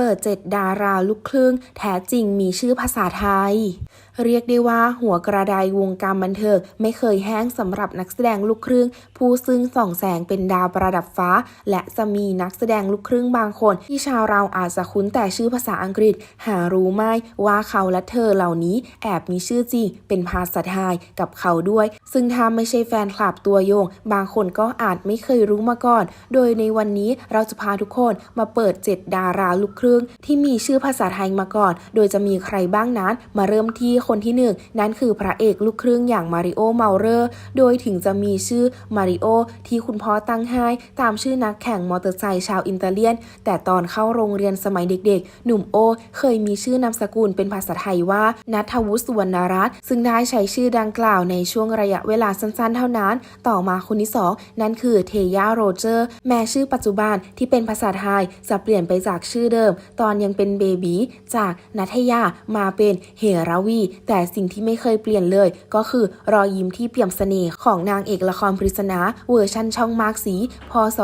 เปิดเจ็ดดาราลูกครึ่ง แท้จริงมีชื่อภาษาไทย เรียกได้ว่าหัวกระไดวงการบันเทิงไม่เคยแห้งสำหรับนักแสดงลูกครึ่ง ผู้ซึ่งส่องแสงเป็นดาวประดับฟ้า และจะมีนักแสดงลูกครึ่งบางคน ที่ชาวเราอาจจะคุ้นแต่ชื่อภาษาอังกฤษ หารู้ไหมว่าเขาและเธอเหล่านี้แอบมีชื่อจริง เป็นภาษาไทยกับเขาด้วย ซึ่งถ้าไม่ใช่แฟนคลับตัวยง บางคนก็อาจไม่เคยรู้มาก่อน โดยในวันนี้เราจะพาทุกคนมาเปิด 7 ดาราลูกครึ่งที่มีชื่อภาษาไทยมาก่อน โดยจะมีใครบ้างนั้น มาเริ่มที่คนที่หนึ่งนั่นคือพระเอกลูกครึ่งอย่างมาริโอเมาเรอร์ โดยถึงจะมีชื่อมาริโอที่คุณพ่อตั้งให้ตามชื่อนักแข่งมอเตอร์ไซค์ชาวอิตาเลียน แต่ตอนเข้าโรงเรียนสมัยเด็กๆ หนุ่มโอ เคยมีชื่อนามสกุลเป็นภาษาไทยว่านัทวุฒิสุวรรณรัตน์ซึ่งได้ใช้ชื่อดังกล่าวในช่วงระยะเวลาสั้นๆ เท่านั้น ต่อมาคนที่สองนั่นคือเทย่าโรเจอร์ แม้ชื่อปัจจุบันที่เป็นภาษาไทยจะเปลี่ยนไปจากชื่อเดิมตอนยังเป็นเบบีจากนัทยามาเป็นเฮราวี แต่สิ่งที่ไม่เคยเปลี่ยนเลย ก็คือรอยยิ้มที่เปี่ยมเสน่ห์ของนางเอกละครปริศนาเวอร์ชันช่องมาร์กสี พศ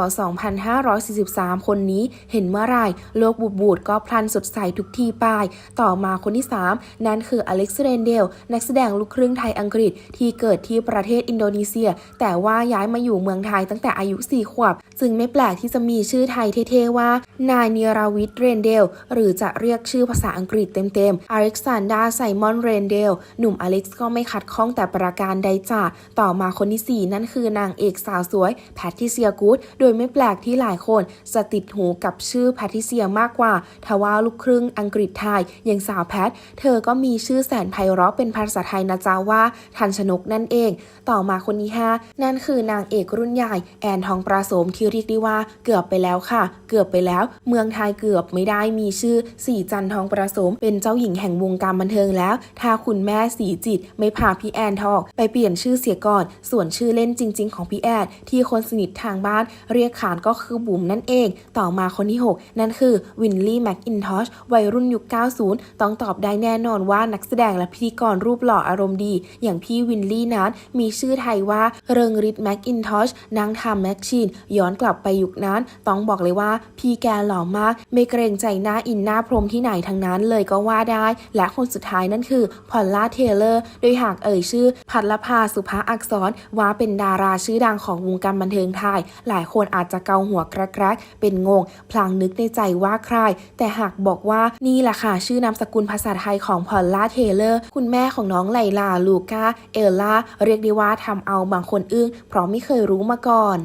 2543 คนนี้เห็นเมื่อไรโลกบุบบูดก็พลันสดใสทุกทีป้ายต่อมาคนที่ 3 นั่นคืออเล็กซ์เรนเดล นักแสดงลูกครึ่งไทยอังกฤษที่เกิดที่ประเทศอินโดนีเซีย แต่ว่าย้ายมาอยู่เมืองไทยตั้งแต่อายุ 4 ขวบจึงไม่แปลกที่จะมีชื่อไทยเท่ๆว่านายเนียราวิทเรนเดล หรือจะเรียกชื่อภาษาอังกฤษเต็มๆอเล็กซานดาไซมอนเรนเดล หนุ่มอเล็กซ์ก็ไม่ขัดข้องแต่ประการใดจ้ะต่อมาคนที่ 4 นั่นคือนางเอกสาวสวยแพทริเซียกูดโดยไม่แปลกที่หลายคน จะติดหูกับชื่อแพทริเซียมากกว่าทว่าลูกครึ่งอังกฤษไทยอย่างสาวแพท เธอก็มีชื่อแสนไพเราะเป็นภาษาไทยนะจ๊ะว่าทันชนกนั่นเอง ต่อมาคนที่ห้านั่นคือนางเอกรุ่นใหญ่แอนทองประสมที่เรียกได้ว่าเกือบไปแล้วค่ะ เกือบไปแล้ว เมืองไทยเกือบไม่ได้มีชื่อสีจันทองประสม เป็นเจ้าหญิงแห่งวงการบันเทิงแล้ว ถ้าคุณแม่สีจิตไม่พาพี่แอนทองไปเปลี่ยนชื่อเสียก่อน ส่วนชื่อเล่นจริง ๆ ของพี่แอนที่คนสนิททางบ้าน เรียกขานก็คือบุ๋มนั่นเอง ต่อมาคนที่ 6 นั่นคือวินลี่แม็กอินทอชวัยรุ่นยุค 90 ต้องตอบได้แน่นอนว่านักแสดงและพิธีกรรูปหล่ออารมณ์ดี อย่างพี่วินลี่นั้นมีชื่อไทยว่าเริงฤทธิ์แม็กอินทอชนางทำแม็กชีนย้อนกลับไปยุคนั้น ต้องบอกเลยว่าพี่แกหล่อมากไม่เกรงใจหน้าอินหน้าพรมที่ไหนทั้งนั้นเลยก็ว่าได้ และคนสุดท้ายนั่นคือพอลล่าเทเลอร์ โดยหากเอ่ยชื่อ พัทรภาสุภาอักษรว่าเป็นดาราชื่อดังของวงการบันเทิงไทย หลายคนอาจจะเกาหัวกระกๆเป็นงง พลางนึกในใจว่าใคร แต่หากบอกว่านี่แหละค่ะชื่อนามสกุลภาษาไทยของพอลล่าเทเลอร์ คุณแม่ของน้องไลลาลูกาเอลล่าเรียกได้ว่าทำเอาบางคนอึ้งเพราะไม่เคยรู้มาก่อน